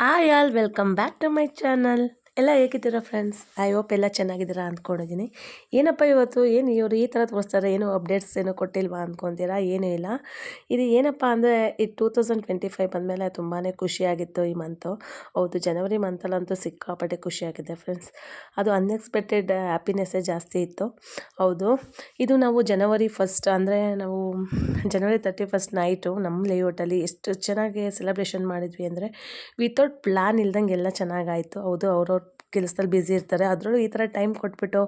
hi all welcome back to my channel ಎಲ್ಲ ಹೇಗಿದ್ದೀರಾ friends I hope ಎಲ್ಲ ಚೆನ್ನಾಗಿದ್ದೀರಾ ಅಂದ್ಕೊಂಡಿದ್ದೀನಿ. ಏನಪ್ಪ ಇವತ್ತು? ಏನು ಇವರು ಈ ಥರ ತೋರಿಸ್ತಾರೆ? ಏನು ಅಪ್ಡೇಟ್ಸ್ ಏನು ಕೊಟ್ಟಿಲ್ವಾ ಅಂದ್ಕೊಂತೀರಾ? ಏನೂ ಇಲ್ಲ. ಇದು ಏನಪ್ಪ ಅಂದರೆ, ಈ ಟೂ ತೌಸಂಡ್ ಟ್ವೆಂಟಿ ಫೈವ್ ಬಂದಮೇಲೆ ತುಂಬಾ ಖುಷಿಯಾಗಿತ್ತು ಈ ಮಂತು ಹೌದು ಜನವರಿ ಮಂತಲ್ಲಂತೂ ಸಿಕ್ಕಾಪಟ್ಟೆ ಖುಷಿಯಾಗಿದೆ ಫ್ರೆಂಡ್ಸ್ ಅದು ಅನ್ಎಕ್ಸ್ಪೆಕ್ಟೆಡ್ ಹ್ಯಾಪಿನೆಸ್ಸೇ ಜಾಸ್ತಿ ಇತ್ತು. ಹೌದು, ಇದು ನಾವು ಜನವರಿ ಫಸ್ಟ್ ಅಂದರೆ ನಾವು ಜನವರಿ ತರ್ಟಿ ಫಸ್ಟ್ ನೈಟು ನಮ್ಮ ಲೇಔಟಲ್ಲಿ ಎಷ್ಟು ಚೆನ್ನಾಗಿ ಸೆಲೆಬ್ರೇಷನ್ ಮಾಡಿದ್ವಿ ಅಂದರೆ ವಿತೌಟ್ ಪ್ಲ್ಯಾನ್ ಇಲ್ದಂಗೆ ಎಲ್ಲ ಚೆನ್ನಾಗಾಯಿತು. ಹೌದು, ಅವ್ರವ್ರ ಕೆಲಸದಲ್ಲಿ ಬ್ಯುಸಿ ಇರ್ತಾರೆ. ಅದರಲ್ಲೂ ಈ ಥರ ಟೈಮ್ ಕೊಟ್ಬಿಟ್ಟು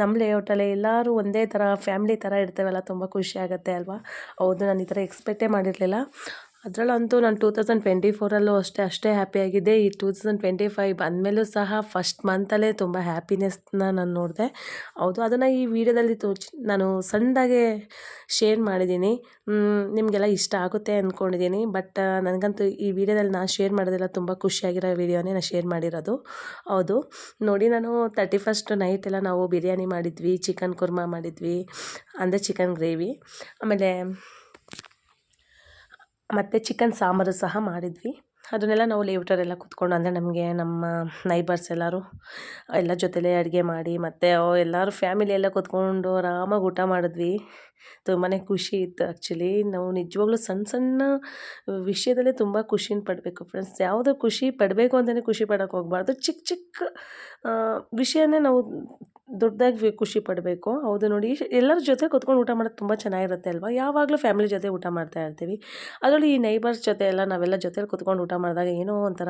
ನಮ್ಮ ಲೇಔಟಲ್ಲಿ ಎಲ್ಲರೂ ಒಂದೇ ಥರ ಫ್ಯಾಮ್ಲಿ ಥರ ಇರ್ತೇವಲ್ಲ, ತುಂಬ ಖುಷಿ ಆಗುತ್ತೆ ಅಲ್ವಾ? ಹೌದು, ನಾನು ಈ ಥರ ಎಕ್ಸ್ಪೆಕ್ಟೇ ಮಾಡಿರಲಿಲ್ಲ. ಅದರಲ್ಲಂತೂ ನಾನು ಟೂ ತೌಸಂಡ್ ಟ್ವೆಂಟಿ ಫೋರಲ್ಲೂ ಅಷ್ಟೇ ಅಷ್ಟೇ ಹ್ಯಾಪಿಯಾಗಿದ್ದೆ ಈ ಟೂ ತೌಸಂಡ್ ಟ್ವೆಂಟಿ ಫೈವ್ ಬಂದಮೇಲೂ ಸಹ ಫಸ್ಟ್ ಮಂತಲ್ಲೇ ತುಂಬ ಹ್ಯಾಪಿನೆಸ್ನ ನಾನು ನೋಡಿದೆ. ಹೌದು, ಅದನ್ನು ಈ ವಿಡಿಯೋದಲ್ಲಿ ತೋರಿಸಿ ನಾನು ಸಣ್ಣದಾಗೆ ಶೇರ್ ಮಾಡಿದ್ದೀನಿ. ನಿಮಗೆಲ್ಲ ಇಷ್ಟ ಆಗುತ್ತೆ ಅಂದ್ಕೊಂಡಿದ್ದೀನಿ ಬಟ್ ನನಗಂತೂ ಈ ವಿಡಿಯೋದಲ್ಲಿ ನಾನು ಶೇರ್ ಮಾಡೋದೆಲ್ಲ ತುಂಬ ಖುಷಿಯಾಗಿರೋ ವಿಡಿಯೋನೇ ನಾನು ಶೇರ್ ಮಾಡಿರೋದು. ಹೌದು, ನೋಡಿ ನಾನು ತರ್ಟಿ ಫಸ್ಟ್ ನೈಟ್ ಎಲ್ಲ ನಾವು ಬಿರಿಯಾನಿ ಮಾಡಿದ್ವಿ ಚಿಕನ್ ಕುರ್ಮಾ ಮಾಡಿದ್ವಿ, ಅಂದರೆ ಚಿಕನ್ ಗ್ರೇವಿ ಆಮೇಲೆ ಮತ್ತು ಚಿಕನ್ ಸಾಂಬಾರು ಸಹ ಮಾಡಿದ್ವಿ. ಅದನ್ನೆಲ್ಲ ನಾವು ಲೇಔಟರೆಲ್ಲ ಕೂತ್ಕೊಂಡು, ಅಂದರೆ ನಮಗೆ ನಮ್ಮ ನೈಬರ್ಸ್ ಎಲ್ಲರೂ ಎಲ್ಲ ಜೊತೆಲೇ ಅಡುಗೆ ಮಾಡಿ, ಮತ್ತು ಎಲ್ಲರೂ ಫ್ಯಾಮಿಲಿ ಎಲ್ಲ ಕೂತ್ಕೊಂಡು ಆರಾಮಾಗಿ ಊಟ ಮಾಡಿದ್ವಿ. ತುಂಬಾ ಖುಷಿ ಇತ್ತು ಆ್ಯಕ್ಚುಲಿ ನಾವು ನಿಜವಾಗ್ಲೂ ಸಣ್ಣ ಸಣ್ಣ ವಿಷಯದಲ್ಲೇ ತುಂಬ ಖುಷಿನ ಪಡಬೇಕು ಫ್ರೆಂಡ್ಸ್ ಯಾವುದೋ ಖುಷಿ ಪಡಬೇಕು ಅಂತಲೇ ಖುಷಿ ಪಡೋಕ್ಕೆ ಹೋಗ್ಬಾರ್ದು. ಚಿಕ್ಕ ಚಿಕ್ಕ ವಿಷಯನೇ ನಾವು ದೊಡ್ಡದಾಗಿ ಖುಷಿ ಪಡಬೇಕು. ಹೌದು ನೋಡಿ, ಎಲ್ಲರ ಜೊತೆ ಕೂತ್ಕೊಂಡು ಊಟ ಮಾಡೋದು ತುಂಬ ಚೆನ್ನಾಗಿರುತ್ತೆ ಅಲ್ವಾ? ಯಾವಾಗಲೂ ಫ್ಯಾಮಿಲಿ ಜೊತೆ ಊಟ ಮಾಡ್ತಾ ಇರ್ತೀವಿ. ಅದರಲ್ಲಿ ಈ ನೈಬರ್ಸ್ ಜೊತೆ ಎಲ್ಲ ನಾವೆಲ್ಲ ಜೊತೆಲಿ ಕೂತ್ಕೊಂಡು ಊಟ ಮಾಡಿದಾಗ ಏನೋ ಒಂಥರ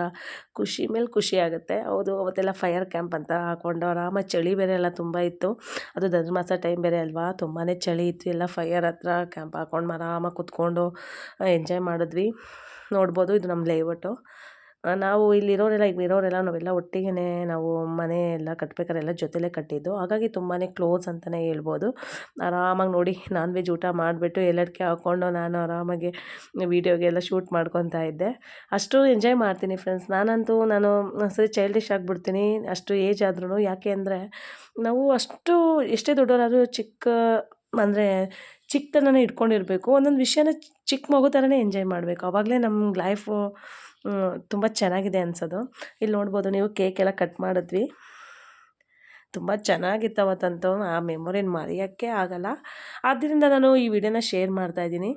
ಖುಷಿ ಮೇಲೆ ಖುಷಿ ಆಗುತ್ತೆ. ಹೌದು, ಅವತ್ತೆಲ್ಲ ಫೈರ್ ಕ್ಯಾಂಪ್ ಅಂತ ಹಾಕ್ಕೊಂಡು ಆರಾಮ ಚಳಿ ಬೇರೆ ಎಲ್ಲ ತುಂಬ ಇತ್ತು. ಅದು ಧನುರ್ಮಾಸ ಟೈಮ್ ಬೇರೆ ಅಲ್ವಾ? ತುಂಬಾ ಚಳಿ ಇತ್ತು. ಎಲ್ಲ ಫೈಯರ್ ಹತ್ರ ಕ್ಯಾಂಪ್ ಹಾಕ್ಕೊಂಡು ಆರಾಮಾಗಿ ಕೂತ್ಕೊಂಡು ಎಂಜಾಯ್ ಮಾಡಿದ್ವಿ. ನೋಡ್ಬೋದು ಇದು ನಮ್ಮ ಲೇಔಟು ನಾವು ಇಲ್ಲಿರೋರೆಲ್ಲ ಈಗ ಇರೋರೆಲ್ಲ ನಾವೆಲ್ಲ ಒಟ್ಟಿಗೆ ನಾವು ಮನೆ ಎಲ್ಲ ಕಟ್ಬೇಕಾದ್ರೆ ಎಲ್ಲ ಜೊತೆಲೇ ಕಟ್ಟಿದ್ದು. ಹಾಗಾಗಿ ತುಂಬಾ ಕ್ಲೋಸ್ ಅಂತಲೇ ಹೇಳ್ಬೋದು. ಆರಾಮಾಗಿ ನೋಡಿ ನಾನ್ ವೆಜ್ ಊಟ ಮಾಡಿಬಿಟ್ಟು ಎಲ್ಲಡ್ಕೆ ಹಾಕ್ಕೊಂಡು ನಾನು ಆರಾಮಾಗಿ ವೀಡಿಯೋಗೆಲ್ಲ ಶೂಟ್ ಮಾಡ್ಕೊತಾ ಇದ್ದೆ. ಅಷ್ಟು ಎಂಜಾಯ್ ಮಾಡ್ತೀನಿ ಫ್ರೆಂಡ್ಸ್ ನಾನಂತೂ ನಾನು ಸರಿ ಚೈಲ್ಡಿಶ್ ಆಗಿಬಿಡ್ತೀನಿ. ಅಷ್ಟು ಏಜ್ ಆದ್ರೂ ಯಾಕೆ ಅಂದರೆ, ನಾವು ಅಷ್ಟು ಎಷ್ಟೇ ದೊಡ್ಡವರಾದರೂ ಚಿಕ್ಕ, ಅಂದರೆ ಚಿಕ್ಕತನನೇ ಇಟ್ಕೊಂಡಿರಬೇಕು. ಒಂದೊಂದು ವಿಷಯನ ಚಿಕ್ಕ ಮಗು ಥರನೇ ಎಂಜಾಯ್ ಮಾಡಬೇಕು. ಅವಾಗಲೇ ನಮ್ಮ ಲೈಫು ತುಂಬ ಚೆನ್ನಾಗಿದೆ ಅನ್ಸೋದು. ಇಲ್ಲಿ ನೋಡ್ಬೋದು ನೀವು ಕೇಕ್ ಎಲ್ಲ ಕಟ್ ಮಾಡಿದ್ವಿ. ತುಂಬ ಚೆನ್ನಾಗಿತ್ತು ಅವತ್ತಂತೂ. ಆ ಮೆಮೊರಿನ ಮರೆಯೋಕ್ಕೆ ಆಗಲ್ಲ. ಆದ್ದರಿಂದ ನಾನು ಈ ವಿಡಿಯೋನ ಶೇರ್ ಮಾಡ್ತಾಯಿದ್ದೀನಿ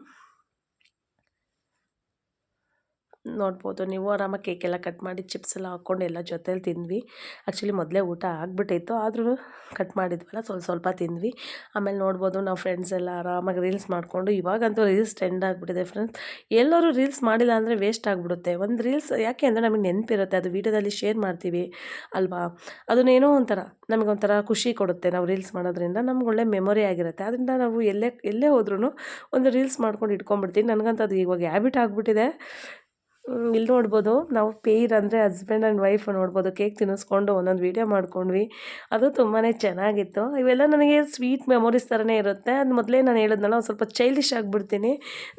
ನೋಡ್ಬೋದು. ನೀವು ಆರಾಮಾಗಿ ಕೇಕೆಲ್ಲ ಕಟ್ ಮಾಡಿ ಚಿಪ್ಸ್ ಎಲ್ಲ ಹಾಕ್ಕೊಂಡು ಎಲ್ಲ ಜೊತೇಲಿ ತಿಂದ್ವಿ. ಆ್ಯಕ್ಚುಲಿ ಮೊದಲೇ ಊಟ ಆಗಿಬಿಟ್ಟಿತ್ತು, ಆದರೂ ಕಟ್ ಮಾಡಿದ್ವಲ್ಲ, ಸ್ವಲ್ಪ ಸ್ವಲ್ಪ ತಿಂದ್ವಿ. ಆಮೇಲೆ ನೋಡ್ಬೋದು ನಾವು ಫ್ರೆಂಡ್ಸ್ ಎಲ್ಲ ಆರಾಮಾಗಿ ರೀಲ್ಸ್ ಮಾಡಿಕೊಂಡು, ಇವಾಗಂತೂ ರೀಲ್ಸ್ ಟ್ರೆಂಡ್ ಆಗಿಬಿಟ್ಟಿದೆ ಫ್ರೆಂಡ್ಸ್ ಎಲ್ಲರೂ ರೀಲ್ಸ್ ಮಾಡಿಲ್ಲ ಅಂದರೆ ವೇಸ್ಟ್ ಆಗಿಬಿಡುತ್ತೆ. ಒಂದು ರೀಲ್ಸ್ ಯಾಕೆ ಅಂದರೆ ನಮಗೆ ನೆನಪಿರುತ್ತೆ, ಅದು ವೀಡಿಯೋದಲ್ಲಿ ಶೇರ್ ಮಾಡ್ತೀವಿ ಅಲ್ವಾ? ಅದನ್ನೇನೋ ಒಂಥರ ನಮಗೊಂಥರ ಖುಷಿ ಕೊಡುತ್ತೆ ನಾವು ರೀಲ್ಸ್ ಮಾಡೋದ್ರಿಂದ, ನಮ್ಗೆ ಒಳ್ಳೆ ಮೆಮೊರಿ ಆಗಿರುತ್ತೆ. ಅದರಿಂದ ನಾವು ಎಲ್ಲೇ ಎಲ್ಲೇ ಹೋದ್ರೂ ಒಂದು ರೀಲ್ಸ್ ಮಾಡ್ಕೊಂಡು ಇಟ್ಕೊಂಡ್ಬಿಡ್ತೀನಿ ನನಗಂತೂ ಅದು ಇವಾಗ ಹ್ಯಾಬಿಟ್ ಆಗಿಬಿಟ್ಟಿದೆ. ಇಲ್ಲಿ ನೋಡ್ಬೋದು. ನಾವು ಪೇರ್ ಅಂದರೆ ಹಸ್ಬೆಂಡ್ ಆ್ಯಂಡ್ ವೈಫ್ ನೋಡ್ಬೋದು. ಕೇಕ್ ತಿನ್ನಿಸ್ಕೊಂಡು ಒಂದೊಂದು ವೀಡಿಯೋ ಮಾಡ್ಕೊಂಡ್ವಿ. ಅದು ತುಂಬಾ ಚೆನ್ನಾಗಿತ್ತು. ಇವೆಲ್ಲ ನನಗೆ ಸ್ವೀಟ್ ಮೆಮೊರೀಸ್ ಥರನೇ ಇರುತ್ತೆ. ಅದು ಮೊದಲೇ ನಾನು ಹೇಳಿದ್ನಲ್ಲ, ಒಂದು ಸ್ವಲ್ಪ ಚೈಲ್ಡಿಶ್ ಆಗಿಬಿಡ್ತೀನಿ.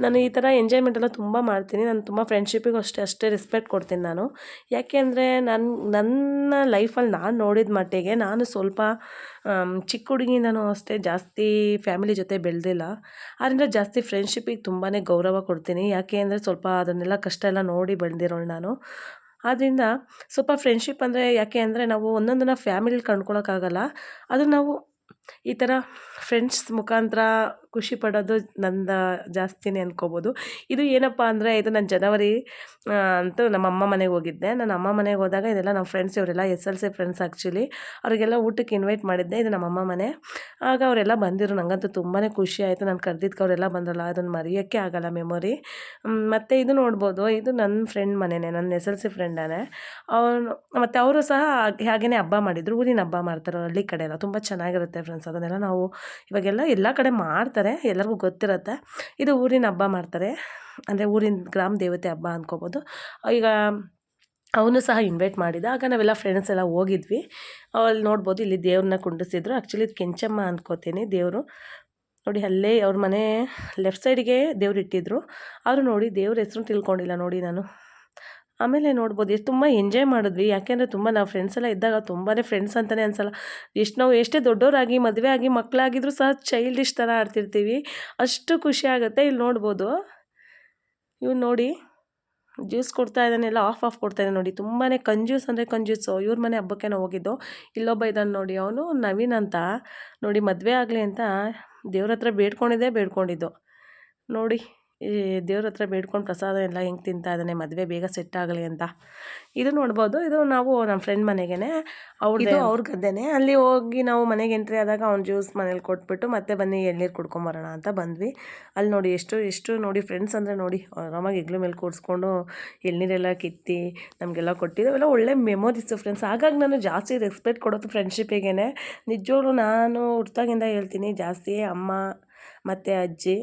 ನಾನು ಈ ಥರ ಎಂಜಾಯ್ಮೆಂಟ್ ಎಲ್ಲ ತುಂಬ ಮಾಡ್ತೀನಿ. ನಾನು ತುಂಬ ಫ್ರೆಂಡ್ಶಿಪ್ಪಿಗೂ ಅಷ್ಟೇ ಅಷ್ಟೇ ರೆಸ್ಪೆಕ್ಟ್ ಕೊಡ್ತೀನಿ ನಾನು. ಯಾಕೆ ಅಂದರೆ ನನ್ನ ನನ್ನ ಲೈಫಲ್ಲಿ ನಾನು ನೋಡಿದ ಮಟ್ಟಿಗೆ ನಾನು ಸ್ವಲ್ಪ ಚಿಕ್ಕ ಹುಡುಗಿಯಿಂದನೂ ಅಷ್ಟೇ ಜಾಸ್ತಿ ಫ್ಯಾಮಿಲಿ ಜೊತೆ ಬೆಳೆದಿಲ್ಲ. ಆದ್ದರಿಂದ ಜಾಸ್ತಿ ಫ್ರೆಂಡ್ಶಿಪ್ಪಿಗೆ ತುಂಬಾ ಗೌರವ ಕೊಡ್ತೀನಿ. ಯಾಕೆ ಅಂದರೆ ಸ್ವಲ್ಪ ಅದನ್ನೆಲ್ಲ ಕಷ್ಟ ಎಲ್ಲ ನೋಡಿ ಬೆಳೆದಿರೋಳು ನಾನು. ಆದ್ದರಿಂದ ಸ್ವಲ್ಪ ಫ್ರೆಂಡ್ಶಿಪ್ ಅಂದರೆ ಯಾಕೆ ಅಂದರೆ ನಾವು ಒಂದೊಂದನ್ನು ಫ್ಯಾಮಿಲಿಲಿ ಕಂಡ್ಕೊಳೋಕ್ಕಾಗಲ್ಲ. ಅದು ನಾವು ಈ ಥರ ಫ್ರೆಂಡ್ಸ್ ಮುಖಾಂತರ ಖುಷಿ ಪಡೋದು ನಂದು ಜಾಸ್ತಿನೇ ಅಂದ್ಕೋಬೋದು ಇದು ಏನಪ್ಪ ಅಂದರೆ ಇದು ನಾನು ಜನವರಿ ಅಂತೂ ನಮ್ಮ ಅಮ್ಮ ಮನೆಗೆ ಹೋಗಿದ್ದೆ. ನನ್ನ ಅಮ್ಮ ಮನೆಗೆ ಹೋದಾಗ ಇದೆಲ್ಲ ನಮ್ಮ ಫ್ರೆಂಡ್ಸ್ ಇವರೆಲ್ಲ S L C friends actually ಅವರಿಗೆಲ್ಲ ಊಟಕ್ಕೆ ಇನ್ವೈಟ್ ಮಾಡಿದ್ದೆ. ಇದು ನಮ್ಮ ಅಮ್ಮ ಮನೆ. ಆಗ ಅವರೆಲ್ಲ ಬಂದಿರು ನನಗಂತೂ ತುಂಬಾ ಖುಷಿ ಆಯಿತು. ನಾನು ಕರೆದಿದ್ದಕ್ಕೆ ಅವರೆಲ್ಲ ಬಂದ್ರಲ್ಲ ಅದನ್ನು ಮರೆಯೋಕ್ಕೆ ಆಗಲ್ಲ ಮೆಮೊರಿ ಮತ್ತು ಇದು ನೋಡ್ಬೋದು. ಇದು ನನ್ನ ಫ್ರೆಂಡ್ ಮನೆಯೇ ನನ್ನ ಎಸ್ ಎಲ್ ಸಿ ಫ್ರೆಂಡನೇ ಅವನು, ಮತ್ತು ಅವರು ಸಹ ಹಾಗೆಯೇ ಹಬ್ಬ ಮಾಡಿದರು. ಊರಿನ ಹಬ್ಬ ಮಾಡ್ತಾರೆ ಹಳ್ಳಿ ಕಡೆ ಎಲ್ಲ. ತುಂಬ ಚೆನ್ನಾಗಿರುತ್ತೆ ಫ್ರೆಂಡ್ಸ್ ಅದನ್ನೆಲ್ಲ ನಾವು ಇವಾಗೆಲ್ಲ ಎಲ್ಲ ಕಡೆ ಮಾಡ್ತಾರೆ. ಎಲ್ಲರಿಗೂ ಗೊತ್ತಿರುತ್ತೆ. ಇದು ಊರಿನ ಹಬ್ಬ ಮಾಡ್ತಾರೆ. ಅಂದರೆ ಊರಿನ ಗ್ರಾಮ ದೇವತೆ ಹಬ್ಬ ಅಂದ್ಕೋಬೋದು ಈಗ ಅವನು ಸಹ ಇನ್ವೈಟ್ ಮಾಡಿದ. ಆಗ ನಾವೆಲ್ಲ ಫ್ರೆಂಡ್ಸ್ ಎಲ್ಲ ಹೋಗಿದ್ವಿ. ಅಲ್ಲಿ ನೋಡ್ಬೋದು ಇಲ್ಲಿ ದೇವ್ರನ್ನ ಕುಂಡಿಸಿದ್ರು. ಆ್ಯಕ್ಚುಲಿ ಕೆಂಚಮ್ಮ ಅಂದ್ಕೋತೀನಿ ದೇವರು. ನೋಡಿ ಅಲ್ಲೇ ಅವ್ರ ಮನೆ ಲೆಫ್ಟ್ ಸೈಡಿಗೆ ದೇವ್ರು ಇಟ್ಟಿದ್ರು. ಅವರು ನೋಡಿ ದೇವ್ರ ಹೆಸ್ರು ತಿಳ್ಕೊಂಡಿಲ್ಲ ನೋಡಿ ನಾನು. ಆಮೇಲೆ ನೋಡ್ಬೋದು, ಎಷ್ಟು ತುಂಬ ಎಂಜಾಯ್ ಮಾಡಿದ್ವಿ. ಯಾಕೆಂದರೆ ತುಂಬ ನಾವು ಫ್ರೆಂಡ್ಸ್ ಎಲ್ಲ ಇದ್ದಾಗ ತುಂಬಾ ಫ್ರೆಂಡ್ಸ್ ಅಂತಲೇ ಅನ್ಸಲ್ಲ. ಎಷ್ಟು ನಾವು ಎಷ್ಟೇ ದೊಡ್ಡವರಾಗಿ ಮದುವೆ ಆಗಿ ಮಕ್ಕಳಾಗಿದ್ರು ಸಹ ಚೈಲ್ಡಿಶ್ ಥರ ಆಡ್ತಿರ್ತೀವಿ. ಅಷ್ಟು ಖುಷಿ ಆಗುತ್ತೆ. ಇಲ್ಲಿ ನೋಡ್ಬೋದು. ಇವ್ನು ನೋಡಿ ಜ್ಯೂಸ್ ಕೊಡ್ತಾ ಇದ್ದಾನೆಲ್ಲ ಆಫ್ ಆಫ್ ಕೊಡ್ತಾ ಇದ್ದಾನೆ ನೋಡಿ. ತುಂಬಾ ಕಂಜೂಸ್ ಅಂದರೆ ಕಂಜೂಸು ಇವ್ರ ಮನೆ ಹಬ್ಬಕ್ಕೆ ನಾವು ಹೋಗಿದ್ದು. ಇಲ್ಲೊಬ್ಬ ಇದ್ದಾನೆ ನೋಡಿ. ಅವನು ನವೀನ್ ಅಂತ. ನೋಡಿ, ಮದುವೆ ಆಗಲಿ ಅಂತ ದೇವ್ರ ಹತ್ರ ಬೇಡ್ಕೊಂಡಿದ್ದೆ ಬೇಡ್ಕೊಂಡಿದ್ದು. ನೋಡಿ. ಈ ದೇವ್ರ ಹತ್ರ ಬೇಡ್ಕೊಂಡು ಪ್ರಸಾದ ಎಲ್ಲ ಹೆಂಗೆ ತಿಂತಾ ಇದ್ದಾನೆ ಮದುವೆ ಬೇಗ ಸೆಟ್ ಆಗಲಿ ಅಂತ. ಇದು ನೋಡ್ಬೋದು. ಇದು ನಾವು ನಮ್ಮ ಫ್ರೆಂಡ್ ಮನೆಗೇ ಅವ್ರದ್ದು ಅವ್ರ ಗದ್ದೆನೇ. ಅಲ್ಲಿ ಹೋಗಿ ನಾವು ಮನೆಗೆ ಎಂಟ್ರಿ ಆದಾಗ ಅವ್ನು ಜ್ಯೂಸ್ ಮನೇಲಿ ಕೊಟ್ಬಿಟ್ಟು ಮತ್ತೆ ಬನ್ನಿ ಎಳ್ನೀರು ಕುಡ್ಕೊಂಬರೋಣ ಅಂತ ಬಂದ್ವಿ. ಅಲ್ಲಿ ನೋಡಿ ಎಷ್ಟು ಎಷ್ಟು ನೋಡಿ ಫ್ರೆಂಡ್ಸ್ ಅಂದರೆ ನೋಡಿ ಆರಾಮಾಗಿ ಹೆಗ್ಲು ಮೇಲೆ ಕೂಡಿಸ್ಕೊಂಡು ಎಳ್ನೀರೆಲ್ಲ ಕಿತ್ತಿ ನಮಗೆಲ್ಲ ಕೊಟ್ಟಿದ್ದು. ಅವೆಲ್ಲ ಒಳ್ಳೆ ಮೆಮೊರೀಸು ಫ್ರೆಂಡ್ಸ್ ಹಾಗಾಗಿ ನಾನು ಜಾಸ್ತಿ ರೆಸ್ಪೆಕ್ಟ್ ಕೊಡೋದು ಫ್ರೆಂಡ್ಶಿಪ್ಪಿಗೆ ನಿಜವಾಗ್ಲೂ ನಾನು ಹುಟ್ಟಾಗಿಂದ ಹೇಳ್ತೀನಿ ಜಾಸ್ತಿ ಅಮ್ಮ ಮತ್ತು ಅಜ್ಜಿ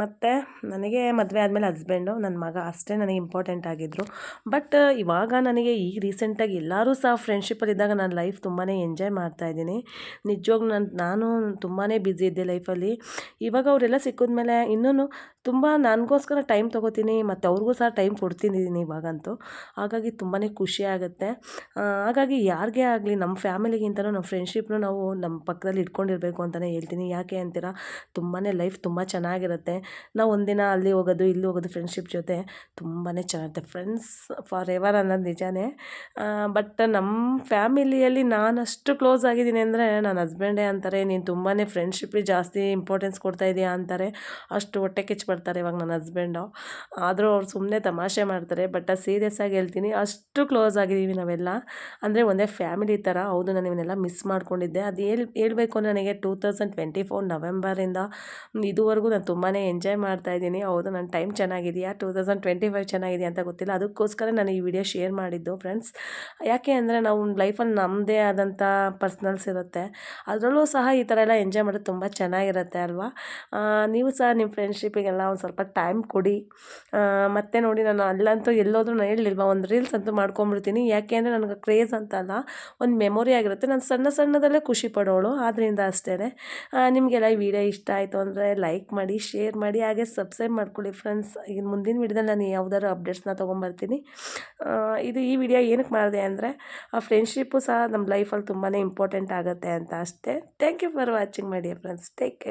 ಮತ್ತು ನನಗೆ ಮದುವೆ ಆದಮೇಲೆ ಹಸ್ಬೆಂಡು ನನ್ನ ಮಗ ಅಷ್ಟೇ ನನಗೆ ಇಂಪಾರ್ಟೆಂಟ್ ಆಗಿದ್ದರು ಬಟ್ ಇವಾಗ ನನಗೆ ಈಗ ರೀಸೆಂಟಾಗಿ ಎಲ್ಲರೂ ಸಹ ಫ್ರೆಂಡ್ಶಿಪ್ಪಲ್ಲಿದ್ದಾಗ ನಾನು ಲೈಫ್ ತುಂಬಾ ಎಂಜಾಯ್ ಮಾಡ್ತಾಯಿದ್ದೀನಿ ನಿಜವಾಗ್ಲೂ ನಾನು ನಾನು ತುಂಬಾ ಬ್ಯುಸಿ ಇದ್ದೆ ಲೈಫಲ್ಲಿ ಇವಾಗ ಅವರೆಲ್ಲ ಸಿಕ್ಕಿದ್ಮೇಲೆ ಇನ್ನೂ ತುಂಬ ನನಗೋಸ್ಕರ ಟೈಮ್ ತೊಗೋತೀನಿ, ಮತ್ತು ಅವ್ರಿಗೂ ಸಹ ಟೈಮ್ ಕೊಡ್ತಿದ್ದೀನಿ ಇವಾಗಂತೂ. ಹಾಗಾಗಿ ತುಂಬಾ ಖುಷಿ ಆಗುತ್ತೆ. ಹಾಗಾಗಿ ಯಾರಿಗೆ ಆಗಲಿ ನಮ್ಮ ಫ್ಯಾಮಿಲಿಗಿಂತಲೂ ನಮ್ಮ ಫ್ರೆಂಡ್ಶಿಪ್ನೂ ನಾವು ನಮ್ಮ ಪಕ್ಕದಲ್ಲಿ ಇಟ್ಕೊಂಡಿರಬೇಕು ಅಂತಲೇ ಹೇಳ್ತೀನಿ. ಯಾಕೆ ಅಂತೀರಾ? ತುಂಬಾ ಲೈಫ್ ತುಂಬ ಚೆನ್ನಾಗಿರುತ್ತೆ. ನಾವು ಒಂದಿನ ಅಲ್ಲಿ ಹೋಗೋದು, ಇಲ್ಲಿ ಹೋಗೋದು ಫ್ರೆಂಡ್ಶಿಪ್ ಜೊತೆ ತುಂಬಾ ಚೆನ್ನಾಗಿರುತ್ತೆ. ಫ್ರೆಂಡ್ಸ್ ಫಾರ್ ಎವರ್ ಅನ್ನೋದು ನಿಜಾನೇ. ಬಟ್ ನಮ್ಮ ಫ್ಯಾಮಿಲಿಯಲ್ಲಿ ನಾನು ಅಷ್ಟು ಕ್ಲೋಸ್ ಆಗಿದ್ದೀನಿ ಅಂದರೆ ನನ್ನ ಹಸ್ಬೆಂಡೇ ಅಂತಾರೆ, ನೀನು ತುಂಬಾ ಫ್ರೆಂಡ್ಶಿಪ್ಪಿಗೆ ಜಾಸ್ತಿ ಇಂಪಾರ್ಟೆನ್ಸ್ ಕೊಡ್ತಾ ಇದೆಯಾ ಅಂತಾರೆ. ಅಷ್ಟು ಹೊಟ್ಟೆ ಕಿಚ್ಚು ಬರ್ತಾರೆ ಇವಾಗ ನನ್ನ ಹಸ್ಬೆಂಡು ಆದರೂ ಅವ್ರು ಸುಮ್ಮನೆ ತಮಾಷೆ ಮಾಡ್ತಾರೆ ಬಟ್ ಸೀರಿಯಸ್ ಆಗಿ ಹೇಳ್ತೀನಿ, ಅಷ್ಟು ಕ್ಲೋಸ್ ಆಗಿದ್ದೀವಿ ನಾವೆಲ್ಲ. ಅಂದರೆ ಒಂದೇ ಫ್ಯಾಮಿಲಿ ಥರ ಹೌದು, ನಾನು ಇವನ್ನೆಲ್ಲ ಮಿಸ್ ಮಾಡ್ಕೊಂಡಿದ್ದೆ. ಅದು ಹೇಳಿ, ಹೇಳಬೇಕು ನನಗೆ ಟೂ ತೌಸಂಡ್ ಟ್ವೆಂಟಿ ಫೋರ್ ನವೆಂಬರಿಂದ ಇದುವರೆಗೂ ನಾನು ತುಂಬಾ ಎಂಜಾಯ್ ಮಾಡ್ತಾ ಇದ್ದೀನಿ. ಹೌದು ನನ್ನ ಟೈಮ್ ಚೆನ್ನಾಗಿದೆಯಾ? ಟೂ ತೌಸಂಡ್ ಟ್ವೆಂಟಿ ಫೈವ್ ಚೆನ್ನಾಗಿದೆಯಾ ಅಂತ ಗೊತ್ತಿಲ್ಲ. ಅದಕ್ಕೋಸ್ಕರ ನಾನು ಈ ವಿಡಿಯೋ ಶೇರ್ ಮಾಡಿದ್ದು ಫ್ರೆಂಡ್ಸ್ ಯಾಕೆ ಅಂದರೆ ನಾವು ಲೈಫಲ್ಲಿ ನಮ್ಮದೇ ಆದಂಥ ಪರ್ಸ್ನಲ್ಸ್ ಇರುತ್ತೆ. ಅದರಲ್ಲೂ ಸಹ ಈ ಥರ ಎಲ್ಲ ಎಂಜಾಯ್ ಮಾಡೋದು ತುಂಬ ಚೆನ್ನಾಗಿರುತ್ತೆ ಅಲ್ವಾ? ನೀವು ಸಹ ನಿಮ್ಮ ಫ್ರೆಂಡ್ಶಿಪ್ಪಿಗೆಲ್ಲ ಒಂದು ಸ್ವಲ್ಪ ಟೈಮ್ ಕೊಡಿ. ಮತ್ತೆ ನೋಡಿ, ನಾನು ಅಲ್ಲಂತೂ ಎಲ್ಲೋದ್ರೂ ನಾನು ಹೇಳಿಲ್ವ? ಒಂದು ರೀಲ್ಸ್ ಅಂತೂ ಮಾಡ್ಕೊಂಡ್ಬಿಡ್ತೀನಿ. ಯಾಕೆ ಅಂದರೆ ನನಗೆ ಕ್ರೇಜ್ ಅಂತಲ್ಲ ಒಂದು ಮೆಮೊರಿ ಆಗಿರುತ್ತೆ. ನಾನು ಸಣ್ಣ ಸಣ್ಣದಲ್ಲೇ ಖುಷಿ ಪಡೋಳು. ಆದ್ದರಿಂದ ಅಷ್ಟೇ ನಿಮಗೆಲ್ಲ ಈ ವಿಡಿಯೋ ಇಷ್ಟ ಆಯಿತು ಅಂದರೆ ಲೈಕ್ ಮಾಡಿ ಶೇರ್ ಮಾಡಿ ಹಾಗೆ ಸಬ್ಸ್ಕ್ರೈಬ್ ಮಾಡ್ಕೊಳ್ಳಿ ಫ್ರೆಂಡ್ಸ್ ಈಗ ಮುಂದಿನ ವಿಡಿಯೋದಲ್ಲಿ ನಾನು ಯಾವ್ದಾದ್ರು ಅಪ್ಡೇಟ್ಸ್ನ ತೊಗೊಂಬರ್ತೀನಿ. ಇದು ಈ ವಿಡಿಯೋ ಏನಕ್ಕೆ ಮಾಡಿದೆ ಅಂದರೆ, ಆ ಫ್ರೆಂಡ್ಶಿಪ್ಪು ಸಹ ನಮ್ಮ ಲೈಫಲ್ಲಿ ತುಂಬಾ ಇಂಪಾರ್ಟೆಂಟ್ ಆಗುತ್ತೆ ಅಂತ ಅಷ್ಟೇ. Thank you for watching my dear friends take care